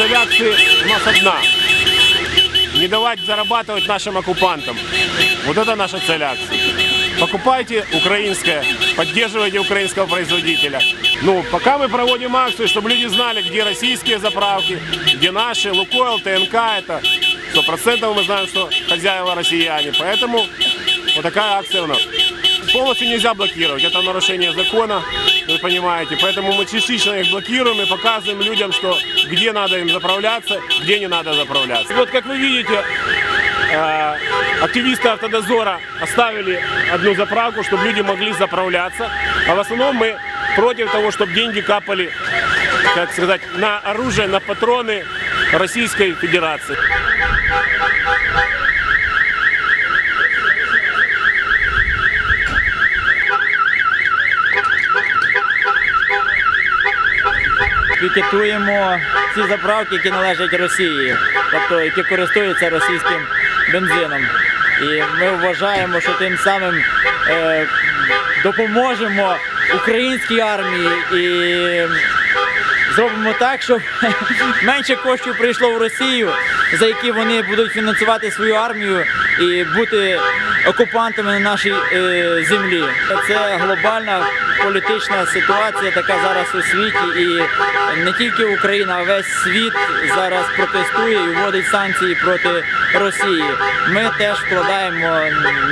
акции у нас одна. Не давать зарабатывать нашим оккупантам. Вот это наша цель акции. Покупайте украинское, поддерживайте украинского производителя. Ну, пока мы проводим акцию, чтобы люди знали, где российские заправки, где наши, Лукойл, ТНК, это сто процентов мы знаем, что хозяева россияне. Поэтому вот такая акция у нас. Полностью нельзя блокировать, это нарушение закона, вы понимаете. Поэтому мы частично их блокируем и показываем людям, что где надо им заправляться, где не надо заправляться. И вот как вы видите, э, активисты автодозора оставили одну заправку, чтобы люди могли заправляться. А в основном мы против того, чтобы деньги капали, как сказать, на оружие, на патроны Российской Федерации. Пікетуємо ці заправки, які належать Росії, тобто які користуються російським бензином. І ми вважаємо, що тим самим е, допоможемо українській армії і зробимо так, щоб менше коштів прийшло в Росію, за які вони будуть фінансувати свою армію і бути окупантами на нашій е, землі. Це глобальна політична ситуація, така зараз у світі, і не тільки Україна, а весь світ зараз протестує і вводить санкції проти Росії. Ми теж вкладаємо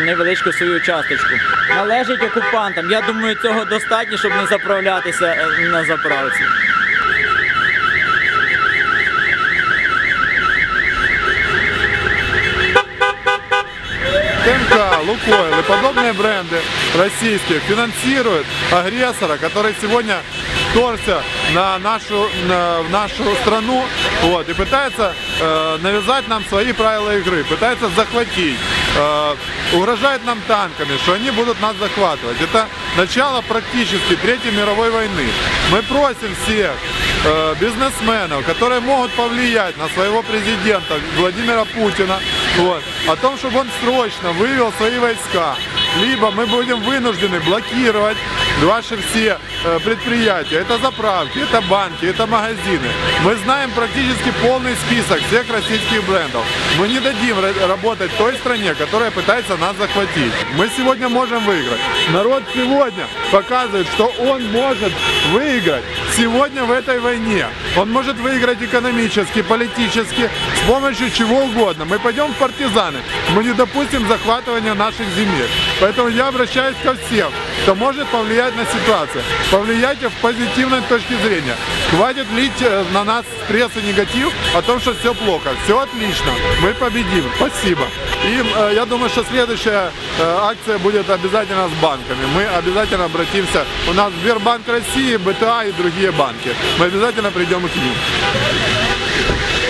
невеличку свою часточку. Належить окупантам. Я думаю, цього достатньо, щоб не заправлятися е, на заправці. Лукойл и подобные бренды российские финансируют агрессора, который сегодня вторгся на нашу, на, в нашу страну вот, и пытается э, навязать нам свои правила игры, пытается захватить, э, угрожает нам танками, что они будут нас захватывать. Это начало практически Третьей мировой войны. Мы просим всех э, бизнесменов, которые могут повлиять на своего президента Владимира Путина, вот, о том, чтобы он срочно вывел свои войска, либо мы будем вынуждены блокировать ваши все э, предприятия. Это заправки, это банки, это магазины. Мы знаем практически полный список всех российских брендов. Мы не дадим ра- работать той стране, которая пытается нас захватить. Мы сегодня можем выиграть. Народ сегодня показывает, что он может выиграть сегодня в этой войне. Он может выиграть экономически, политически, с помощью чего угодно. Мы пойдем в партизаны. Мы не допустим захватывания наших земель. Поэтому я обращаюсь ко всем, кто может повлиять на ситуацию. Повлияйте в позитивной точке зрения. Хватит лить э, на нас пресс и негатив о том, что все плохо. Все отлично. Мы победим. Спасибо. И э, я думаю, что следующая э, акция будет обязательно с банками. Мы обязательно обратимся. У нас Сбербанк России, БТА и другие банки. Мы обязательно придем 向きに。